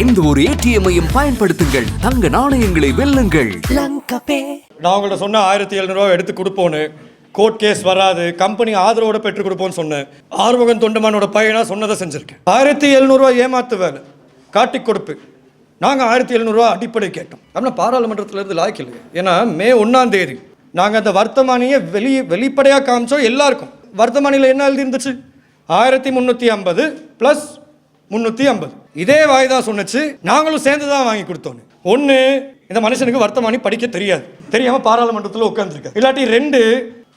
எந்த ஒரு ஏடிஎம்மையும் பயன்படுத்துங்கள். தங்க நாணயங்களை வெல்லுங்கள். நான் உங்கள்ட்ட சொன்ன ஆயிரத்தி எழுநூறுவா எடுத்து கொடுப்போன்னு. கோர்ட் கேஸ் வராது. கம்பெனி ஆதரவோட பெற்றுக் கொடுப்போம்னு சொன்னேன். ஆறுமுகன் தொண்டமானோட பையனா சொன்னதை செஞ்சிருக்கேன். ஆயிரத்தி எழுநூறுவா ஏமாத்து வேலை காட்டி கொடுப்பு. நாங்கள் ஆயிரத்தி எழுநூறுவா அடிப்படை கேட்டோம். அப்படின்னா பாராளுமன்றத்துல இருந்து லாய்க்கு இல்லை ஏன்னா மே ஒன்றாம் தேதி. நாங்கள் அந்த வர்த்தமானியை வெளி வெளிப்படையாக காமிச்சோம் எல்லாருக்கும். வர்த்தமானியில் என்ன எழுதிருந்துச்சு ஆயிரத்தி முந்நூற்றி ஐம்பது ப்ளஸ் முந்நூற்றி ஐம்பது. இதே வாய் தான் சொன்னச்சு நாங்களும் சேர்ந்து தான் வாங்கி கொடுத்தோன்னு. ஒன்று இந்த மனுஷனுக்கு வர்த்தமானி படிக்க தெரியாது. தெரியாமல் பாராளுமன்றத்தில் உட்காந்துருக்க இல்லாட்டி ரெண்டு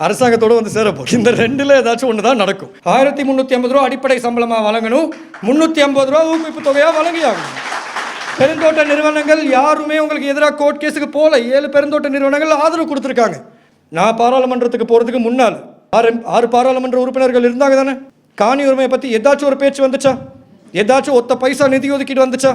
அரசாங்கத்தோடு வந்து சேரப்போ இந்த ரெண்டில் ஏதாச்சும் ஒன்று தான் நடக்கும். ஆயிரத்தி முந்நூற்றி ஐம்பது ரூபா அடிப்படை சம்பளமாக வழங்கணும். முந்நூற்றி ஐம்பது ரூபா ஊக்குவிப்பு தொகையாக வழங்கியாகணும். பெருந்தோட்ட நிறுவனங்கள் யாருமே உங்களுக்கு எதிராக கோர்ட் கேஸுக்கு போகல. ஏழு பெருந்தோட்ட நிறுவனங்கள் ஆதரவு கொடுத்துருக்காங்க. நான் பாராளுமன்றத்துக்கு போகிறதுக்கு முன்னால் ஆறு ஆறு பாராளுமன்ற உறுப்பினர்கள் இருந்தாங்க தானே காணி உரிமையை பற்றி ஏதாச்சும் ஒரு பேச்சு வந்துச்சா? ஏதாச்சும் ஒத்த பைசா நிதி ஒதுக்கீடு வந்துச்சா?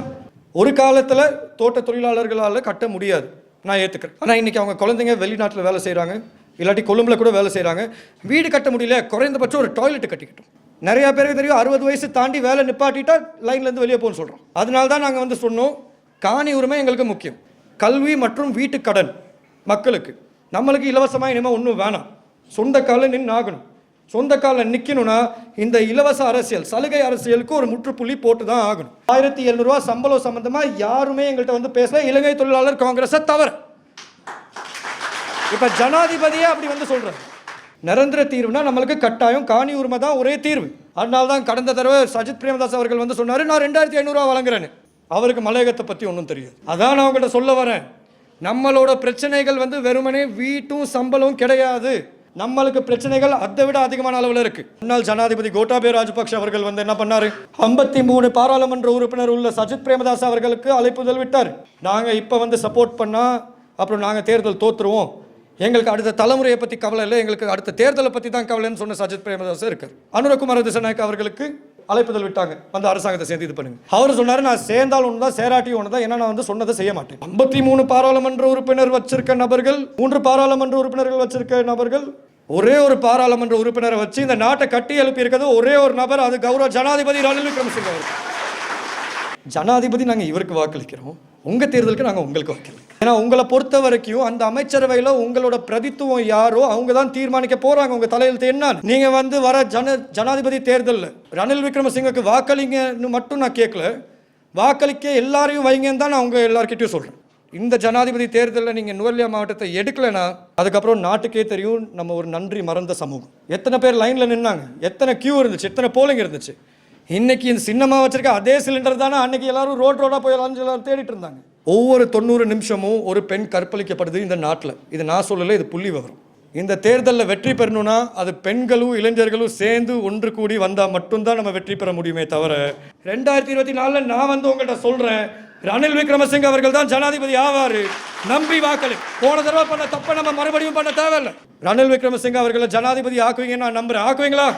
ஒரு காலத்தில் தோட்ட தொழிலாளர்களால் கட்ட முடியாது. நான் ஏற்றுக்கிறேன் ஆனால் இன்றைக்கி அவங்க குழந்தைங்க வெளிநாட்டில் வேலை செய்கிறாங்க இல்லாட்டி கொழும்புல கூட வேலை செய்கிறாங்க வீடு கட்ட முடியல. குறைந்தபட்சம் ஒரு டாய்லெட் கட்டிக்கிட்டோம். நிறையா பேருக்கு தெரியும் அறுபது வயசு தாண்டி வேலை நிப்பாட்டிட்டா லைன்லேருந்து வெளியே போகணும்னு சொல்கிறோம் அதனால தான் நாங்கள் வந்து சொன்னோம் காணி உரிமை எங்களுக்கு முக்கியம். கல்வி மற்றும் வீட்டு கடன் மக்களுக்கு. நம்மளுக்கு இலவசமாக இனிமேல் ஒன்றும் வேணாம். சொந்த காலில் நின்று ஆகணும். சொந்த காலில் நிற்கணும்னா இந்த இலவச அரசியல் சலுகை அரசியலுக்கு ஒரு முற்றுப்புள்ளி போட்டு தான் ஆகணும். ஆயிரத்தி எழுநூறுவா சம்பளம் சம்மந்தமாக யாருமே எங்கள்கிட்ட வந்து பேசல. இலங்கை தொழிலாளர் காங்கிரஸை தவிர இப்போ ஜனாதிபதியே அப்படி வந்து சொல்கிறார் நிரந்தர தீர்வுனா நம்மளுக்கு கட்டாயம். காணி உரிமை தான் ஒரே தீர்வு. அதனால தான் கடந்த தடவை சஜித் பிரேமதாஸ் அவர்கள் வந்து சொன்னார் நான் ரெண்டாயிரத்தி ஐநூறுரூவா வழங்குறேன்னு. அவருக்கு மலையகத்தை பற்றி ஒன்றும் தெரியாது. அதான் நான் அவங்கள்ட்ட சொல்ல வரேன். நம்மளோட பிரச்சனைகள் வந்து வெறுமனே வீட்டும் சம்பளம் கிடையாது. நம்மளுக்கு பிரச்சனைகள் அதை விட அதிகமான அளவில் இருக்கு. முன்னாள் ஜனாதிபதி கோட்டாபய ராஜபக்ஷ அவர்கள் வந்து என்ன பண்ணாரு? ஐம்பத்தி மூணு பாராளுமன்ற உறுப்பினர் உள்ள சஜித் பிரேமதாஸ் அவர்களுக்கு அழைப்புதல் விட்டார். நாங்க இப்ப வந்து சப்போர்ட் பண்ணா அப்புறம் நாங்க தேர்தல் தோத்துருவோம். எங்களுக்கு அடுத்த தலைமுறையை பற்றி கவலை இல்லை. எங்களுக்கு அடுத்த தேர்தலை பற்றி தான் கவலைன்னு சொன்ன சஜித் பிரேமதாஸ் இருக்கார். அனுரகுமார திசநாயக் அவர்களுக்கு அழைப்புதல் விட்டாங்க. வந்து அரசாங்கத்தை சேர்ந்து இது பண்ணுங்க. அவர் சொன்னாரு நான் சேர்ந்தால் ஒன்று தான் சேராட்டி ஒன்று தான் ஏன்னா நான் வந்து சொன்னதை செய்ய மாட்டேன். ஐம்பத்தி மூணு பாராளுமன்ற உறுப்பினர் வச்சிருக்க நபர்கள் மூன்று பாராளுமன்ற உறுப்பினர்கள் வச்சிருக்க நபர்கள் ஒரே ஒரு பாராளுமன்ற உறுப்பினரை வச்சு இந்த நாட்டை கட்டி எழுப்பி இருக்கிறது ஒரே ஒரு நபர் அது கௌரவ ஜனாதிபதி ரணில் விக்ரமசிங்க அவர் ஜனாதிபதி நாங்கள் இவருக்கு வாக்களிக்கிறோம். உங்கள் தேர்தலுக்கு நாங்கள் உங்களுக்கு வாக்களிக்கிறோம் ஏன்னா உங்களை பொறுத்த வரைக்கும் அந்த அமைச்சரவையில் உங்களோட பிரதித்துவம் யாரோ அவங்க தான் தீர்மானிக்க போகிறாங்க உங்கள் தலையெழுத்து என்ன நீங்கள் வந்து வர ஜன ஜனாதிபதி தேர்தலில் ரணில் விக்ரமசிங்கக்கு வாக்களிங்கன்னு மட்டும் நான் கேட்கல வாக்களிக்க எல்லாரையும் வைங்கன்னு தான் நான் உங்கள் எல்லார்கிட்டயும் சொல்கிறேன் இந்த ஜனாதிபதி தேர்தலில் நீங்கள் நுவல்லியா மாவட்டத்தை எடுக்கலைன்னா அதுக்கப்புறம் நாட்டுக்கே தெரியும் நம்ம ஒரு நன்றி மறந்த சமூகம். எத்தனை பேர் லைனில் நின்னாங்க? எத்தனை கியூ இருந்துச்சு? எத்தனை போலிங் இருந்துச்சு? இன்னைக்கு இந்த சின்னமாக வச்சிருக்க அதே சிலிண்டர் தானே அன்னைக்கு எல்லாரும் ரோட் ரோடாக போய் எல்லாம் தேடிட்டு இருந்தாங்க. ஒவ்வொரு தொண்ணூறு நிமிஷமும் ஒரு பெண் கற்பழிக்கப்படுது இந்த நாட்டில். இது நான் சொல்லலை இது புள்ளி விவரம். இந்த தேர்தலில் வெற்றி பெறணும்னா அது பெண்களும் இளைஞர்களும் சேர்ந்து ஒன்று கூடி வந்தால் மட்டும்தான் நம்ம வெற்றி பெற முடியுமே தவிர ரெண்டாயிரத்தி இருபத்தி நாலில் நான் வந்து உங்கள்கிட்ட சொல்கிறேன் ரணில் விக்ரமசிங்க அவர்கள் தான் ஜனாதிபதி ஆவார். நம்பி வாக்களி. போன தடவை பண்ண தப்பை நம்ம மறுபடியும் பண்ண தேவையில்லை. ரணில் விக்ரமசிங்க அவர்களை ஜனாதிபதி ஆக்குவீங்கன்னு நான் நம்புகிறேன் ஆக்குவீங்களா?